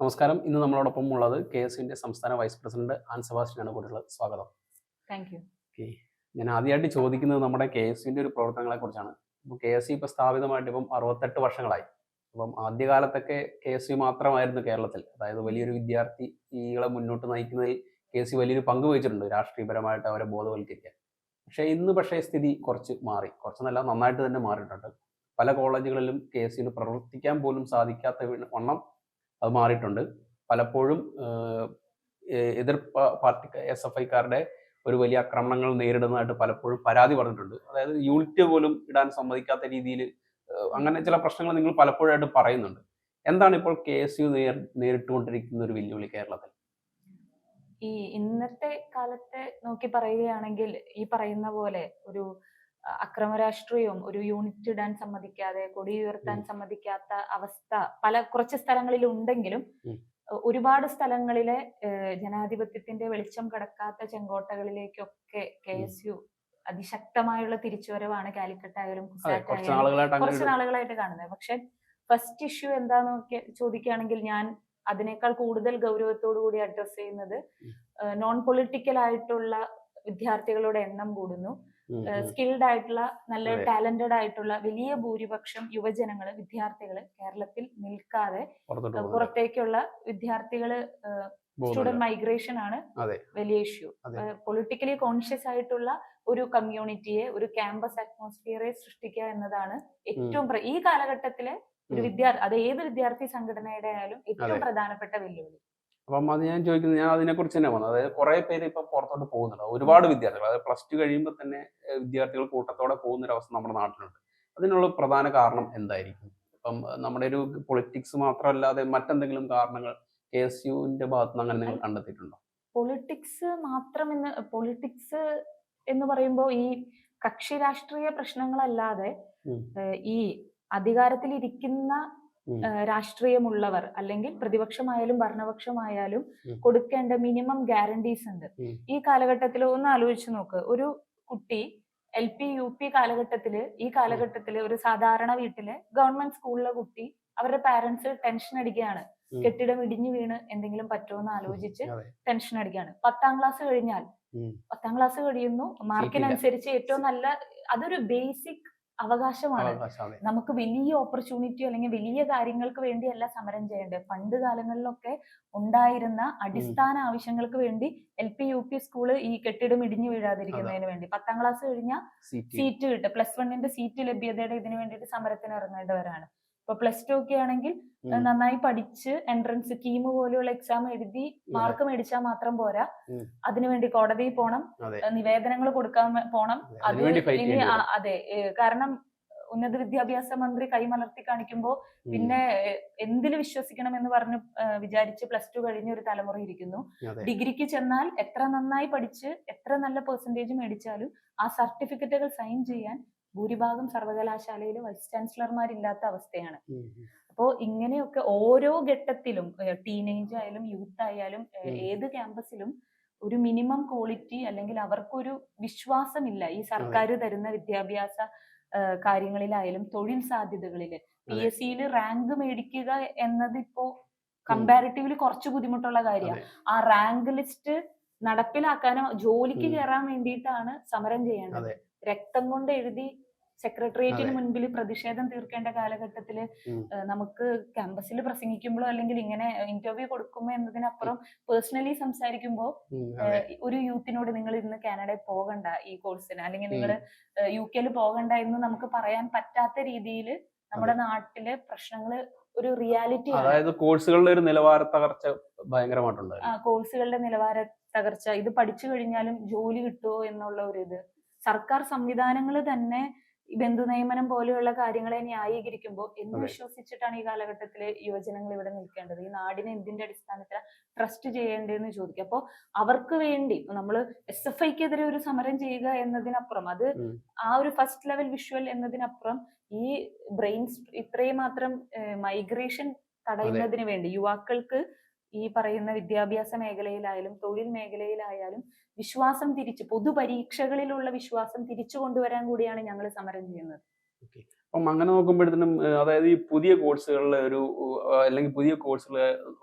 നമസ്കാരം. ഇന്ന് നമ്മളോടൊപ്പം ഉള്ളത് കെ എസ് യുവിന്റെ സംസ്ഥാന വൈസ് പ്രസിഡന്റ് ആൻ സെബാസ്റ്റ്യനാണ് കൂടെയുള്ളത്. സ്വാഗതം. Thank you okay. ഞാൻ ആദ്യമായിട്ട് ചോദിക്കുന്നത് നമ്മുടെ കെ എസ് യുവിന്റെ ഒരു പ്രവർത്തനങ്ങളെ കുറിച്ചാണ്. ഇപ്പോൾ കെ എസ് യു ഇപ്പൊ സ്ഥാപിതമായിട്ട് ഇപ്പം അറുപത്തെട്ട് വർഷങ്ങളായി. അപ്പം ആദ്യകാലത്തൊക്കെ കെ എസ് യു മാത്രമായിരുന്നു കേരളത്തിൽ. അതായത് വലിയൊരു വിദ്യാർത്ഥികളെ മുന്നോട്ട് നയിക്കുന്നതിൽ കെ എസ് യു വലിയൊരു പങ്ക് വഹിച്ചിട്ടുണ്ട്. രാഷ്ട്രീയപരമായിട്ട് അവരെ ബോധവൽക്കരിക്കാൻ. പക്ഷേ ഇന്ന് പക്ഷേ സ്ഥിതി കുറച്ച് മാറി. കുറച്ചെന്നല്ല നന്നായിട്ട് തന്നെ മാറിയിട്ടുണ്ട്. പല കോളേജുകളിലും കെ എസ് യുവിന് പ്രവർത്തിക്കാൻ പോലും സാധിക്കാത്ത വണ്ണം അത് മാറിയിട്ടുണ്ട്. പലപ്പോഴും എതിർ പാർട്ടി എസ് എഫ് ഐക്കാരുടെ ഒരു വലിയ ആക്രമണങ്ങൾ നേരിടുന്നതായിട്ട് പലപ്പോഴും പരാതി പറഞ്ഞിട്ടുണ്ട്. അതായത് യൂണിറ്റ് പോലും ഇടാൻ സമ്മതിക്കാത്ത രീതിയിൽ അങ്ങനെ ചില പ്രശ്നങ്ങൾ നിങ്ങൾ പലപ്പോഴായിട്ട് പറയുന്നുണ്ട്. എന്താണ് ഇപ്പോൾ കെ എസ് യു നേർ നേരിട്ടുകൊണ്ടിരിക്കുന്ന ഒരു വെല്ലുവിളി കേരളത്തിൽ? ഈ ഇന്നത്തെ കാലത്തെ നോക്കി പറയുകയാണെങ്കിൽ ഈ പറയുന്ന പോലെ ഒരു അ, അക്രമ രാഷ്ട്രീയവും ഒരു യൂണിറ്റ് ഇടാൻ സമ്മതിക്കാതെ കൊടി ഉയർത്താൻ. സമ്മതിക്കാത്ത അവസ്ഥ പല കുറച്ച് സ്ഥലങ്ങളിൽ ഉണ്ടെങ്കിലും ഒരുപാട് സ്ഥലങ്ങളിലെ ജനാധിപത്യത്തിന്റെ വെളിച്ചം കടക്കാത്ത ചെങ്കോട്ടകളിലേക്കൊക്കെ കെ. എസ് യു അതിശക്തമായുള്ള തിരിച്ചുവരവാണ് കാലിക്കറ്റ് ആയാലും കുറച്ച് നാളുകളായിട്ട് കാണുന്നത് പക്ഷെ ഫസ്റ്റ് ഇഷ്യൂ എന്താന്ന് ചോദിക്കുകയാണെങ്കിൽ ഞാൻ അതിനേക്കാൾ കൂടുതൽ ഗൗരവത്തോടു കൂടി അഡ്രസ് ചെയ്യുന്നത് നോൺ പൊളിറ്റിക്കൽ ആയിട്ടുള്ള വിദ്യാർത്ഥികളുടെ എണ്ണം കൂടുന്നു. സ്കിൽഡ് ആയിട്ടുള്ള നല്ല ടാലന്റഡ് ആയിട്ടുള്ള വലിയ ഭൂരിപക്ഷം യുവജനങ്ങൾ വിദ്യാർത്ഥികൾ കേരളത്തിൽ നിൽക്കാതെ. പുറത്തേക്കുള്ള വിദ്യാർത്ഥികൾ സ്റ്റുഡന്റ് മൈഗ്രേഷൻ ആണ് വലിയ ഇഷ്യൂ പൊളിറ്റിക്കലി കോൺഷ്യസ് ആയിട്ടുള്ള ഒരു കമ്മ്യൂണിറ്റിയെ ഒരു ക്യാമ്പസ് അറ്റ്മോസ്ഫിയറെ സൃഷ്ടിക്കുക എന്നതാണ് ഏറ്റവും ഈ കാലഘട്ടത്തിലെ ഒരു. വിദ്യാർത്ഥി അത് ഏത് വിദ്യാർത്ഥി സംഘടനയുടെ ആയാലും ഏറ്റവും പ്രധാനപ്പെട്ട വെല്ലുവിളി. അപ്പം അത് ഞാൻ ചോദിക്കുന്നത് ഞാൻ അതിനെക്കുറിച്ച് തന്നെ വന്നത് അതായത് കുറെ പേര് ഇപ്പം പുറത്തോട്ട് പോകുന്നുണ്ട്. ഒരുപാട് വിദ്യാർത്ഥികൾ. അതായത് പ്ലസ് ടു കഴിയുമ്പോൾ തന്നെ വിദ്യാർത്ഥികൾ കൂട്ടത്തോടെ പോകുന്ന ഒരു അവസ്ഥ നമ്മുടെ നാട്ടിലുണ്ട്. അതിനുള്ള പ്രധാന കാരണം എന്തായിരിക്കും? ഇപ്പം നമ്മുടെ ഒരു പൊളിറ്റിക്സ് മാത്രമല്ലാതെ മറ്റെന്തെങ്കിലും കാരണങ്ങൾ കെ എസ് യുവിന്റെ ഭാഗത്ത് നിന്ന് അങ്ങനെ നിങ്ങൾ കണ്ടെത്തിയിട്ടുണ്ടോ? പൊളിറ്റിക്സ് മാത്രം എന്ന് പൊളിറ്റിക്സ് എന്ന് പറയുമ്പോൾ ഈ കക്ഷി രാഷ്ട്രീയ പ്രശ്നങ്ങളല്ലാതെ. ഈ അധികാരത്തിൽ ഇരിക്കുന്ന രാഷ്ട്രീയമുള്ളവർ അല്ലെങ്കിൽ പ്രതിപക്ഷമായാലും ഭരണപക്ഷമായാലും കൊടുക്കേണ്ട മിനിമം ഗ്യാരണ്ടീസ് ഉണ്ട്. ഈ കാലഘട്ടത്തിൽ ഒന്ന് ആലോചിച്ച് നോക്ക്. ഒരു കുട്ടി എൽ പി യു പി കാലഘട്ടത്തിൽ ഈ കാലഘട്ടത്തിൽ ഒരു സാധാരണ വീട്ടിൽ ഗവൺമെന്റ് സ്കൂളിലെ കുട്ടി അവരുടെ പാരന്റ്സ് ടെൻഷൻ അടിക്കുകയാണ്. കെട്ടിടം ഇടിഞ്ഞു വീണ് എന്തെങ്കിലും പറ്റുമോ എന്ന് ആലോചിച്ച്. ടെൻഷൻ അടിക്കുകയാണ്. പത്താം ക്ലാസ് കഴിഞ്ഞാൽ. പത്താം ക്ലാസ് കഴിയുന്നു. മാർക്കിനനുസരിച്ച് ഏറ്റവും നല്ല അതൊരു ബേസിക് അവകാശമാണ്. നമുക്ക് വലിയ ഓപ്പർച്യൂണിറ്റി അല്ലെങ്കിൽ വലിയ കാര്യങ്ങൾക്ക് വേണ്ടിയല്ല സമരം ചെയ്യേണ്ടത്. പണ്ട് കാലങ്ങളിലൊക്കെ ഉണ്ടായിരുന്ന അടിസ്ഥാന ആവശ്യങ്ങൾക്ക് വേണ്ടി L P U P school ഈ കെട്ടിടം ഇടിഞ്ഞു വീഴാതിരിക്കുന്നതിന് വേണ്ടി. പത്താം ക്ലാസ് കഴിഞ്ഞാൽ സീറ്റ്. കിട്ടും. പ്ലസ് വണ്ണിന്റെ സീറ്റ് ലഭ്യതയുടെ ഇതിനു വേണ്ടിയിട്ട് സമരത്തിന് ഇറങ്ങേണ്ടവരാണ്. ഇപ്പൊ പ്ലസ് ടു ഒക്കെ ആണെങ്കിൽ നന്നായി പഠിച്ച് എൻട്രൻസ് കീമ് പോലെയുള്ള എക്സാം എഴുതി മാർക്ക് മേടിച്ചാൽ മാത്രം പോരാ. അതിനുവേണ്ടി കോടതിയിൽ പോണം. നിവേദനങ്ങൾ കൊടുക്കാൻ പോണം. അത്. ഇനി. അതെ. കാരണം ഉന്നത വിദ്യാഭ്യാസ മന്ത്രി കൈമലർത്തി കാണിക്കുമ്പോൾ പിന്നെ എന്തിന് എന്തിൽ വിശ്വസിക്കണം എന്ന് പറഞ്ഞ് വിചാരിച്ച് പ്ലസ് ടു കഴിഞ്ഞ ഒരു തലമുറ ഇരിക്കുന്നു. ഡിഗ്രിക്ക് ചെന്നാൽ എത്ര നന്നായി പഠിച്ച് എത്ര നല്ല പെർസെന്റേജ് മേടിച്ചാലും ആ സർട്ടിഫിക്കറ്റുകൾ സൈൻ ചെയ്യാൻ ഭൂരിഭാഗം സർവകലാശാലയിൽ വൈസ് ചാൻസലർമാരില്ലാത്ത അവസ്ഥയാണ്. അപ്പോൾ ഇങ്ങനെയൊക്കെ ഓരോ ഘട്ടത്തിലും ടീനേജ് ആയാലും യൂത്ത് ആയാലും ഏത് ക്യാമ്പസിലും ഒരു മിനിമം ക്വാളിറ്റി അല്ലെങ്കിൽ അവർക്കൊരു വിശ്വാസമില്ല. ഈ സർക്കാർ തരുന്ന വിദ്യാഭ്യാസ കാര്യങ്ങളിലായാലും തൊഴിൽ സാധ്യതകളിൽ. പി. എസ് സിയിൽ റാങ്ക് മേടിക്കുക എന്നതിപ്പോ കമ്പാരിറ്റീവ്ലി കുറച്ച് ബുദ്ധിമുട്ടുള്ള കാര്യമാണ് ആ റാങ്ക് ലിസ്റ്റ് നടപ്പിലാക്കാനോ ജോലിക്ക്. കയറാൻ വേണ്ടിയിട്ടാണ് സമരം ചെയ്യേണ്ടത്. രക്തം കൊണ്ട് എഴുതി സെക്രട്ടേറിയറ്റിന്. മുൻപിൽ പ്രതിഷേധം തീർക്കേണ്ട കാലഘട്ടത്തിൽ നമുക്ക് ക്യാമ്പസിൽ പ്രസംഗിക്കുമ്പോഴോ അല്ലെങ്കിൽ ഇങ്ങനെ ഇന്റർവ്യൂ കൊടുക്കുമ്പോ എന്നതിനപ്പുറം പേഴ്സണലി സംസാരിക്കുമ്പോൾ ഒരു യൂത്തിനോട് നിങ്ങൾ ഇന്ന് കാനഡയിൽ പോകണ്ട ഈ കോഴ്സിന്? അല്ലെങ്കിൽ നിങ്ങൾ യു കെയിൽ പോകണ്ട എന്ന് നമുക്ക് പറയാൻ പറ്റാത്ത രീതിയിൽ നമ്മുടെ നാട്ടിലെ പ്രശ്നങ്ങൾ ഒരു റിയാലിറ്റി അതായത് കോഴ്സുകളുടെ ഒരു നിലവാര തകർച്ച ഭയങ്കരമായിട്ടുണ്ട്. ആ കോഴ്സുകളുടെ നിലവാര തകർച്ച. ഇത് പഠിച്ചു കഴിഞ്ഞാലും ജോലി കിട്ടുമോ എന്നുള്ള ഒരു ഇത്. സർക്കാർ സംവിധാനങ്ങൾ തന്നെ ഈ ബന്ധു നിയമനം പോലെയുള്ള കാര്യങ്ങളെ ന്യായീകരിക്കുമ്പോൾ എന്ന് വിശ്വസിച്ചിട്ടാണ് ഈ കാലഘട്ടത്തിൽ യുവജനങ്ങൾ ഇവിടെ നിൽക്കേണ്ടത്? ഈ നാടിനെ എന്തിന്റെ അടിസ്ഥാനത്തിൽ ട്രസ്റ്റ് ചെയ്യേണ്ടതെന്ന് ചോദിക്കുക. അപ്പോൾ അവർക്ക് വേണ്ടി നമ്മൾ എസ് എഫ് ഐക്കെതിരെ ഒരു സമരം ചെയ്യുക എന്നതിനപ്പുറം അത് ആ ഒരു ഫസ്റ്റ് ലെവൽ വിഷ്വൽ എന്നതിനപ്പുറം ഈ ബ്രെയിൻസ് ഇത്രയും മാത്രം മൈഗ്രേഷൻ തടയുന്നതിന് വേണ്ടി യുവാക്കൾക്ക് ഈ പറയുന്ന വിദ്യാഭ്യാസ മേഖലയിലായാലും തൊഴിൽ മേഖലയിലായാലും വിശ്വാസം തിരിച്ച് പൊതുപരീക്ഷകളിലുള്ള വിശ്വാസം തിരിച്ചു കൊണ്ടുവരാൻ കൂടിയാണ് ഞങ്ങൾ സമരം ചെയ്യുന്നത്. അപ്പം അങ്ങനെ നോക്കുമ്പോഴത്തേനും അതായത് ഈ പുതിയ കോഴ്സുകളിലെ ഒരു അല്ലെങ്കിൽ പുതിയ കോഴ്സുകൾ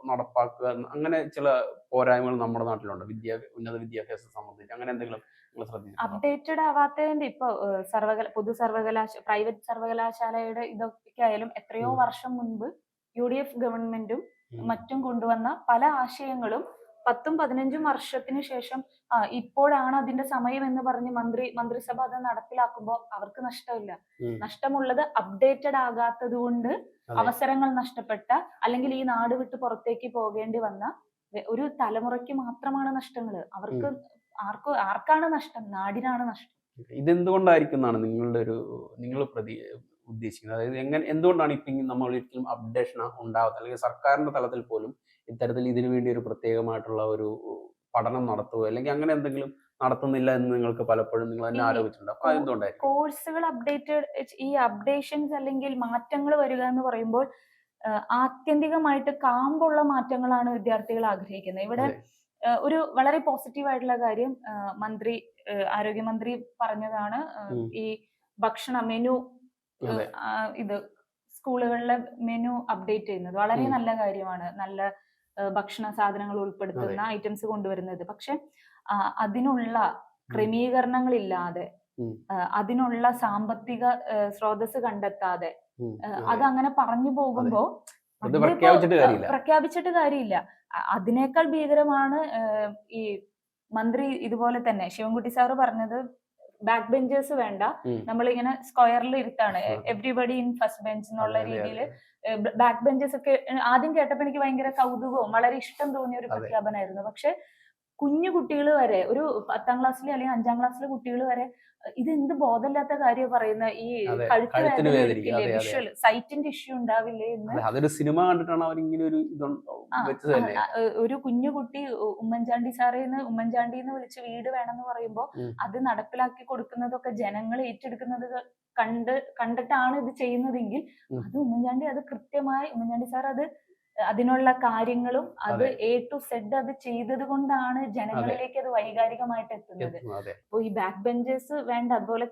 നടപ്പാക്കുക അങ്ങനെ ചില പോരായ്മകൾ നമ്മുടെ നാട്ടിലുണ്ട്. വിദ്യാ ഉന്നത വിദ്യാഭ്യാസം സംബന്ധിച്ച് അങ്ങനെ എന്തെങ്കിലും അപ്ഡേറ്റഡ് ആവാത്തതിന്റെ ഇപ്പൊ സർവകല പൊതു സർവകലാശ പ്രൈവറ്റ് സർവകലാശാലയുടെ ഇതൊക്കെ ആയാലും എത്രയോ വർഷം മുൻപ് യു ഡി എഫ് ഗവൺമെന്റും. മറ്റും കൊണ്ടുവന്ന പല ആശയങ്ങളും പത്തും പതിനഞ്ചും വർഷത്തിന് ശേഷം ഇപ്പോഴാണ് അതിന്റെ സമയം എന്ന് പറഞ്ഞ് മന്ത്രി മന്ത്രിസഭ അത് നടപ്പിലാക്കുമ്പോൾ അവർക്ക് നഷ്ടമില്ല. നഷ്ടമുള്ളത് അപ്ഡേറ്റഡ് ആകാത്തത് കൊണ്ട്. അവസരങ്ങൾ നഷ്ടപ്പെട്ട അല്ലെങ്കിൽ ഈ നാട് വിട്ട് പുറത്തേക്ക് പോകേണ്ടി വന്ന ഒരു തലമുറയ്ക്ക് മാത്രമാണ് നഷ്ടങ്ങൾ അവർക്ക് ആർക്കും ആർക്കാണ് നഷ്ടം? നാടിനാണ് നഷ്ടം. ഇതെന്തുകൊണ്ടായിരിക്കും എന്നാണ് നിങ്ങളുടെ ഒരു നിങ്ങൾ പ്രതി ഉദ്ദേശിക്കുന്നത്. അതായത് എങ്ങനെ എന്തുകൊണ്ടാണ് ഇപ്പം നമ്മൾ ഒരിക്കലും അപ്ഡേഷൻ ഉണ്ടാവാത്തത്? അല്ലെങ്കിൽ സർക്കാരിന്റെ തലത്തിൽ പോലും ഇത്തരത്തിൽ ഇതിനു വേണ്ടി ഒരു പ്രത്യേകമായിട്ടുള്ള ഒരു പഠനം നടത്തുകയോ അല്ലെങ്കിൽ അങ്ങനെ എന്തെങ്കിലും നടത്തുന്നില്ല എന്ന് നിങ്ങൾക്ക് പലപ്പോഴും നിങ്ങൾ തന്നെ അതെന്തുകൊണ്ടായിരിക്കും കോഴ്സുകൾ അപ്ഡേറ്റഡ് ഈ അപ്ഡേഷൻസ് അല്ലെങ്കിൽ മാറ്റങ്ങൾ വരിക എന്ന് പറയുമ്പോൾ ആത്യന്തികമായിട്ട് കാമ്പുള്ള മാറ്റങ്ങളാണ് വിദ്യാർത്ഥികൾ ആഗ്രഹിക്കുന്നത്. ഇവിടെ ഒരു വളരെ പോസിറ്റീവ് ആയിട്ടുള്ള കാര്യം മന്ത്രി ആരോഗ്യമന്ത്രി പറഞ്ഞതാണ്. ഈ ഭക്ഷണ മെനു. ഇത് സ്കൂളുകളിലെ മെനു അപ്ഡേറ്റ് ചെയ്യുന്നത് വളരെ നല്ല കാര്യമാണ്. നല്ല ഭക്ഷണ സാധനങ്ങൾ ഉൾപ്പെടുത്തുന്ന ഐറ്റംസ് കൊണ്ടുവരുന്നത്. പക്ഷെ അതിനുള്ള ക്രമീകരണങ്ങളില്ലാതെ ഇല്ലാതെ അതിനുള്ള സാമ്പത്തിക സ്രോതസ് കണ്ടെത്താതെ അത്. അങ്ങനെ പറഞ്ഞു പോകുമ്പോ. പ്രഖ്യാപിച്ചിട്ട് കാര്യമില്ല. അതിനേക്കാൾ ഭീകരമാണ് ഈ മന്ത്രി ഇതുപോലെ തന്നെ ശിവൻകുട്ടി സാറ് പറഞ്ഞത് ബാക്ക് ബെഞ്ചേഴ്സ് വേണ്ട. നമ്മൾ നമ്മളിങ്ങനെ സ്ക്വയറിൽ ഇരുത്താണ്. എവ്രിബഡി ഇൻ ഫസ്റ്റ് ബെഞ്ച് എന്നുള്ള രീതിയിൽ ബാക്ക് ബെഞ്ചേഴ്സ് ഒക്കെ ആദ്യം കേട്ടപ്പോൾ എനിക്ക് ഭയങ്കര കൗതുകവും വളരെ ഇഷ്ടം തോന്നിയ ഒരു. പ്രഖ്യാപനമായിരുന്നു പക്ഷെ കുഞ്ഞു കുട്ടികൾ വരെ ഒരു പത്താം ക്ലാസ്സിലെ അല്ലെങ്കിൽ അഞ്ചാം ക്ലാസ്സിലെ കുട്ടികൾ വരെ ഇത് എന്ത് ബോധമില്ലാത്ത കാര്യം പറയുന്ന? ഈ കഴുത്തിന്. വിഷ്വൽ സൈറ്റിന്റെ ഇഷ്യൂ ഉണ്ടാവില്ലേ എന്ന്? അതൊരു സിനിമ കണ്ടിട്ടാണ് അവർ ഇങ്ങനെ ഒരു ഒരു കുഞ്ഞു കുട്ടി ഉമ്മൻചാണ്ടി സാറേന്ന് ഉമ്മൻചാണ്ടി എന്ന് വിളിച്ച് വീട് വേണമെന്ന് പറയുമ്പോൾ അത് നടപ്പിലാക്കി കൊടുക്കുന്നതൊക്കെ ജനങ്ങൾ ഏറ്റെടുക്കുന്നത് കണ്ട് കണ്ടിട്ടാണ് ഇത് ചെയ്യുന്നതെങ്കിൽ അത് ഉമ്മൻചാണ്ടി അത് കൃത്യമായി ഉമ്മൻചാണ്ടി സാർ അത് അതിനുള്ള കാര്യങ്ങളും അത് എ ടു സെഡ് അത് ചെയ്തത് കൊണ്ടാണ് ജനങ്ങളിലേക്ക് അത് വൈകാരികമായിട്ട് എത്തുന്നത്. അപ്പോൾ ഈ ബാക്ക് ബെഞ്ചേഴ്സ് വേണ്ട അതുപോലെ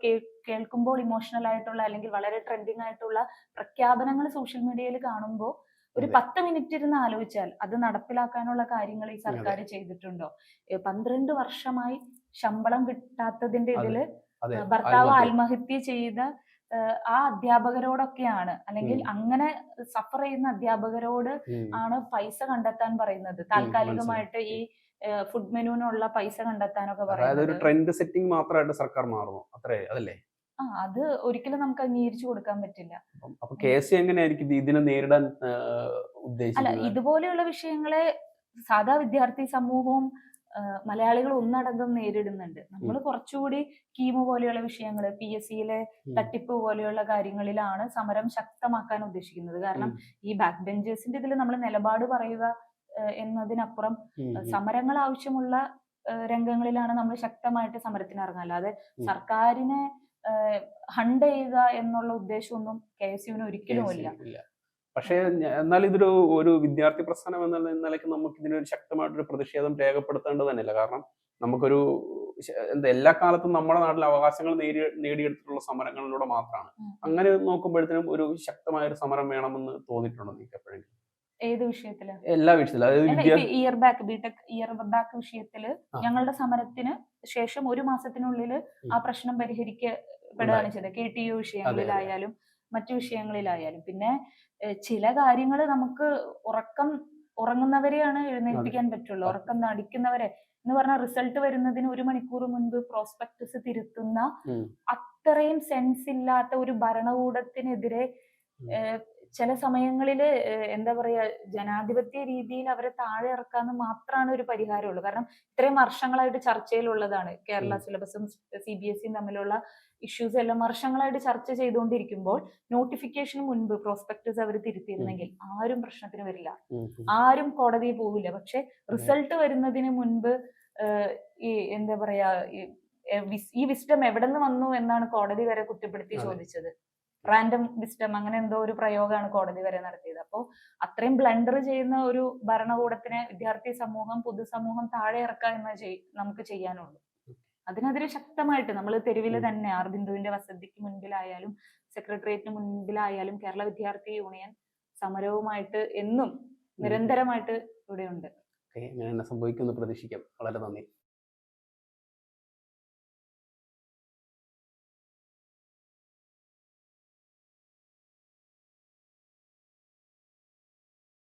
കേൾക്കുമ്പോൾ ഇമോഷണൽ ആയിട്ടുള്ള അല്ലെങ്കിൽ വളരെ ട്രെൻഡിങ് ആയിട്ടുള്ള പ്രഖ്യാപനങ്ങൾ സോഷ്യൽ മീഡിയയിൽ കാണുമ്പോൾ ഒരു. പത്ത് മിനിറ്റ് ഇരുന്ന് ആലോചിച്ചാൽ അത് നടപ്പിലാക്കാനുള്ള കാര്യങ്ങൾ ഈ സർക്കാർ ചെയ്തിട്ടുണ്ടോ പന്ത്രണ്ട് വർഷമായി ശമ്പളം കിട്ടാത്തതിന്റെ ഇതിൽ ഭർത്താവ് ആത്മഹത്യ. ചെയ്ത ആ അധ്യാപകരോടൊക്കെയാണ്. അല്ലെങ്കിൽ അങ്ങനെ സഫർ ചെയ്യുന്ന അധ്യാപകരോട് ആണ് പൈസ കണ്ടെത്താൻ പറയുന്നത്. താൽക്കാലികമായിട്ട് ഈ ഫുഡ് മെനുവിനുള്ള പൈസ കണ്ടെത്താനൊക്കെ പറയുന്നത് ഒരു ട്രെൻഡ് സെറ്റിംഗ് മാത്രമായിട്ട് സർക്കാർ മാറുന്നു. അത്രേ അതല്ലേ? ആ അത് ഒരിക്കലും നമുക്ക് അംഗീകരിച്ചു കൊടുക്കാൻ പറ്റില്ല. അപ്പം- എങ്ങനെയായിരിക്കും ഇത് ഇതിനെ നേരിടാൻ അല്ല ഇതുപോലെയുള്ള വിഷയങ്ങളെ സാധാ വിദ്യാർത്ഥി സമൂഹവും മലയാളികൾ ഒന്നടങ്കം നേരിടുന്നുണ്ട്. നമ്മൾ കുറച്ചുകൂടി കീമോ പോലെയുള്ള വിഷയങ്ങൾ പി എസ് സിയിലെ തട്ടിപ്പ് പോലെയുള്ള കാര്യങ്ങളിലാണ് സമരം ശക്തമാക്കാൻ ഉദ്ദേശിക്കുന്നത്. കാരണം ഈ ബാക്ക് ബെഞ്ചേഴ്സിന്റെ ഇതിൽ നമ്മൾ നിലപാട് പറയുക എന്നതിനപ്പുറം. സമരങ്ങൾ ആവശ്യമുള്ള രംഗങ്ങളിലാണ് നമ്മൾ ശക്തമായിട്ട് സമരത്തിന് ഇറങ്ങുക അല്ലാതെ സർക്കാരിനെ ഹണ്ട് ചെയ്യുക എന്നുള്ള ഉദ്ദേശമൊന്നും കെ എസ് യുവിന് ഒരിക്കലും ഇല്ല. ഇല്ല. പക്ഷേ എന്നാൽ ഇതൊരു ഒരു വിദ്യാർത്ഥി പ്രസ്ഥാനം എന്ന നിലയ്ക്ക് നമുക്ക് ഇതിനൊരു ശക്തമായിട്ടൊരു പ്രതിഷേധം രേഖപ്പെടുത്തേണ്ടത് തന്നെയല്ല. കാരണം നമുക്കൊരു എന്താ എല്ലാ കാലത്തും നമ്മുടെ നാട്ടിൽ അവകാശങ്ങൾ നേടി നേടിയെടുത്തിട്ടുള്ള സമരങ്ങളിലൂടെ മാത്രമാണ്. അങ്ങനെ നോക്കുമ്പോഴത്തേനും ഒരു ശക്തമായ ഒരു സമരം വേണമെന്ന് തോന്നിയിട്ടുണ്ടോ നിങ്ങൾക്ക് എപ്പോഴെങ്കിലും ഏത് വിഷയത്തിൽ? എല്ലാ വിഷയത്തിലും. അതായത് year back B Tech year back വിഷയത്തിൽ ഞങ്ങളുടെ സമരത്തിന് ശേഷം ഒരു മാസത്തിനുള്ളിൽ ആ പ്രശ്നം പരിഹരിക്കപ്പെടുകയാണ് ചെയ്തത്. കെ ടി യു വിഷയങ്ങളിലായാലും മറ്റു വിഷയങ്ങളിലായാലും. പിന്നെ ചില കാര്യങ്ങൾ നമുക്ക് ഉറക്കം ഉറങ്ങുന്നവരെയാണ് എഴുന്നേൽപ്പിക്കാൻ പറ്റുള്ളൂ. ഉറക്കം നടിക്കുന്നവരെ. എന്ന് പറഞ്ഞാൽ റിസൾട്ട് വരുന്നതിന് ഒരു മണിക്കൂർ മുൻപ് പ്രോസ്പെക്ടസ് തിരുത്തുന്ന അത്രയും സെൻസ് ഇല്ലാത്ത ഒരു ഭരണകൂടത്തിനെതിരെ ചില സമയങ്ങളിൽ എന്താ പറയാ ജനാധിപത്യ രീതിയിൽ അവരെ താഴെ ഇറക്കാന്ന് മാത്രമാണ് ഒരു പരിഹാരമുള്ളൂ. കാരണം ഇത്രയും വർഷങ്ങളായിട്ട് ചർച്ചയിലുള്ളതാണ്. കേരള സിലബസും സി ബി എസ് സിയും തമ്മിലുള്ള ഇഷ്യൂസ് എല്ലാം വർഷങ്ങളായിട്ട് ചർച്ച ചെയ്തുകൊണ്ടിരിക്കുമ്പോൾ നോട്ടിഫിക്കേഷന് മുൻപ് പ്രോസ്പെക്ടസ് അവർ തിരുത്തിയിരുന്നെങ്കിൽ ആരും പ്രശ്നത്തിന് വരില്ല. ആരും കോടതിയിൽ പോകില്ല പക്ഷെ റിസൾട്ട് വരുന്നതിന് മുൻപ് ഈ എന്താ പറയാ ഈ വിസ്റ്റം എവിടെ നിന്ന് വന്നു എന്നാണ് കോടതി വരെ കുറ്റപ്പെടുത്തി ചോദിച്ചത്. റാൻഡം വിസ്റ്റം അങ്ങനെ എന്തോ ഒരു പ്രയോഗമാണ് കോടതി വരെ നടത്തിയത്. അപ്പോൾ അത്രയും ബ്ലണ്ടർ ചെയ്യുന്ന ഒരു ഭരണകൂടത്തിനെ വിദ്യാർത്ഥി സമൂഹം പൊതുസമൂഹം താഴെ ഇറക്കുക എന്ന് നമുക്ക് ചെയ്യാനുള്ളൂ. അതിനെതിരെ ശക്തമായിട്ട് നമ്മൾ തെരുവിൽ. തന്നെ ആർ ബിന്ദുവിന്റെ വസതിക്ക് മുൻപിലായാലും സെക്രട്ടേറിയറ്റിന് മുൻപിലായാലും കേരള വിദ്യാർത്ഥി യൂണിയൻ സമരവുമായിട്ട് എന്നും നിരന്തരമായിട്ട് ഇവിടെയുണ്ട്. സംഭവിക്കുന്നു അങ്ങനെ പ്രതീക്ഷിക്കാം. വളരെ നന്ദി.